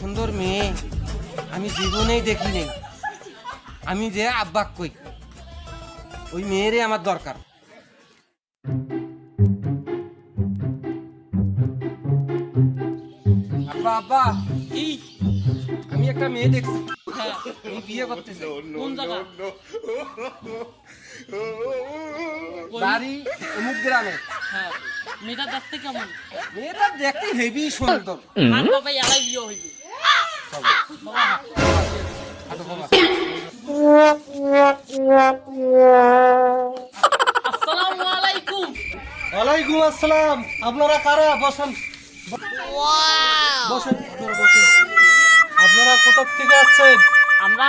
সুন্দর মেয়ে, আমি জীবনেই দেখিনি। আমি যে আব্বাক কই, ওই মেয়েরই আমার দরকার। আব্বা আব্বা কি আমি একটা মেয়ে দেখছি। বিয়ে করতে চাই কোন জায়গা? বাড়ি অমুক গ্রামে। হ্যাঁ মেয়েটা দেখতে কেমন? মেয়েটা দেখতে হেভি সুন্দর। আর বাবা এলাই বিয়ে হইবে। বাবা হাঁটো বাবা। আসসালামু আলাইকুম। ওয়ালাইকুম আসসালাম। আপনারা কারা? বসেন। বসেন বসেন। আপনারা কোথা থেকে আসছেন? আমরা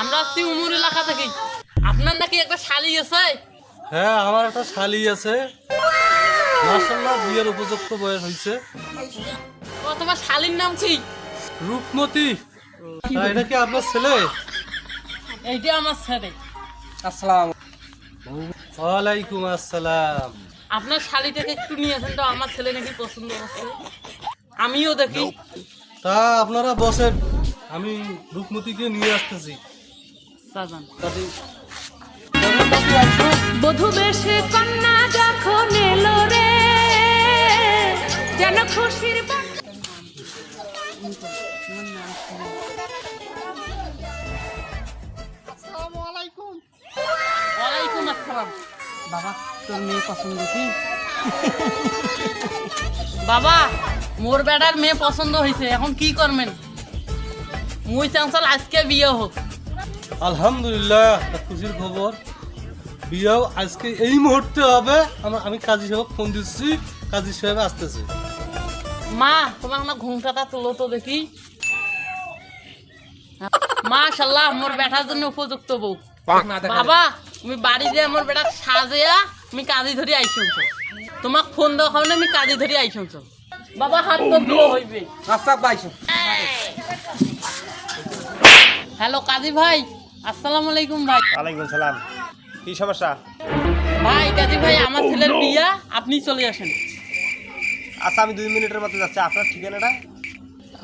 আমরা আসছি উমুর এলাকা থেকে। আপনার নাকি একটা শালি আছে? হ্যাঁ আমার একটা শালি আছে। মার্শাল্লাহ বিয়ের উপযুক্ত বয়স হয়েছে ও তোমার শালির নাম কি? রূপমতি। এটা কি আপনার ছেলে? এইটা আমার ছেলে। আসসালাম। ওয়ালাইকুম আসসালাম। আপনার শালিটাকে একটু নিয়ে আসেন তো আমার ছেলে নাকি পছন্দ করছে। আমিও দেখি। তা আপনারা বসেন। আমি রূপমতিকে নিয়ে আসতেছি। বধু বেশে কন্যা যখন এলো রে যেন খুশির বাবা তোর মেয়ে পছন্দ কি? বাবা মোর বেটার মেয়ে পছন্দ হয়েছে এখন কি করবেন? মুই চাঞ্চল আজকে বিয়ে হোক আলহামদুলিল্লাহ খুশির খবর বিয়েও আজকে এই মুহূর্তে হবে। আমার আমি কাজী সাহেব ফোন দিচ্ছি কাজী সাহেব আসতেছে। মা তোমার না ঘুমটাটা তুলো তো দেখি। মাশাল্লাহ মোর বেটার জন্য উপযুক্ত বউ বাবা তুমি বাড়ি দিয়ে আমার বেটা সাজেয়া আমি কাজী ধরে আইসুন তোমাক ফোন দেওয়া না আমি কাজী ধরে আইসুন বাবা হাত তো বিয়ে হইবে আচ্ছা বাইশো হ্যালো কাজী ভাই। আসসালামু আলাইকুম ভাই। ওয়ালাইকুম সালাম। কি সমস্যা? ভাই কাজী ভাই আমার ছেলের বিয়া আপনি চলে আসেন। আচ্ছা আমি দুই মিনিটের মধ্যে যাচ্ছি। আপনার ঠিকানাটা?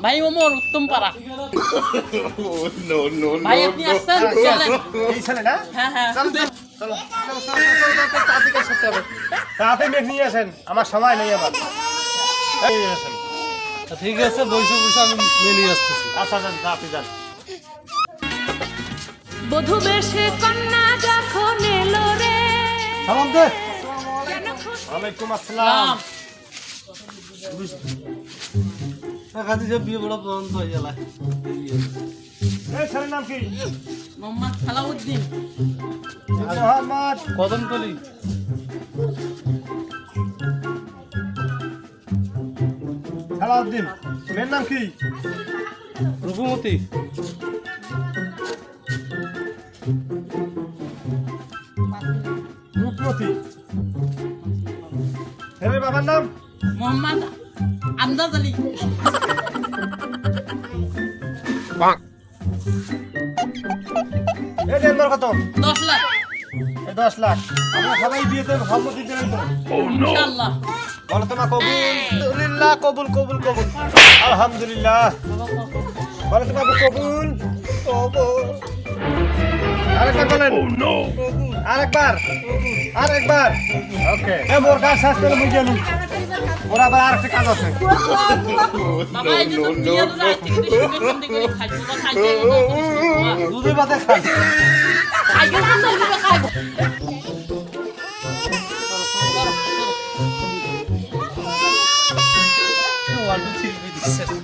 ভাই ওমর উত্তম পাড়া। ভাই আপনি আসছেন? চলেন। এই ছেলে না? হ্যাঁ হ্যাঁ। তাড়াতাড়ি নিয়ে আসেন। আমার সময় নেই আবার। তা ঠিক আছে বসে বসে আমি নিয়ে আসতেছি। আচ্ছা যান আপনি যান। বধু বেশে কন্যা যখন এলো রে। সালাম দে। ওয়ালাইকুম আসসালাম। হ্যাঁ, বিয়ে বড় বন্ধ হয়ে গেল। এই ছেলের নাম কি? মোহাম্মদ সালাউদ্দিন। মোহাম্মদ। কদম সালাউদ্দিন মেয়ের নাম কি? রূপমতি রূপমতি নাম? মোহাম্মদ আন্দাজ আলী। এই দেন কত? দশ লাখ। এই দশ লাখ। আমরা সবাই বিয়েতে সম্মতি দিলেন তো ইনশাল্লাহ বলো তোমার কবুল? আলহামদুলিল্লাহ কবুল কবুল কবুল। আলহামদুলিল্লাহ। বলো তোমার কবুল? কবুল। আরেকবার বলেন। আরেকবার আরেকবার ওকে এ মোর কাজ শেষ করে মুই গেলুম ওর আবার আরেকটা কাজ আছে দুধে খাই ছিলবি দিচ্ছে মাও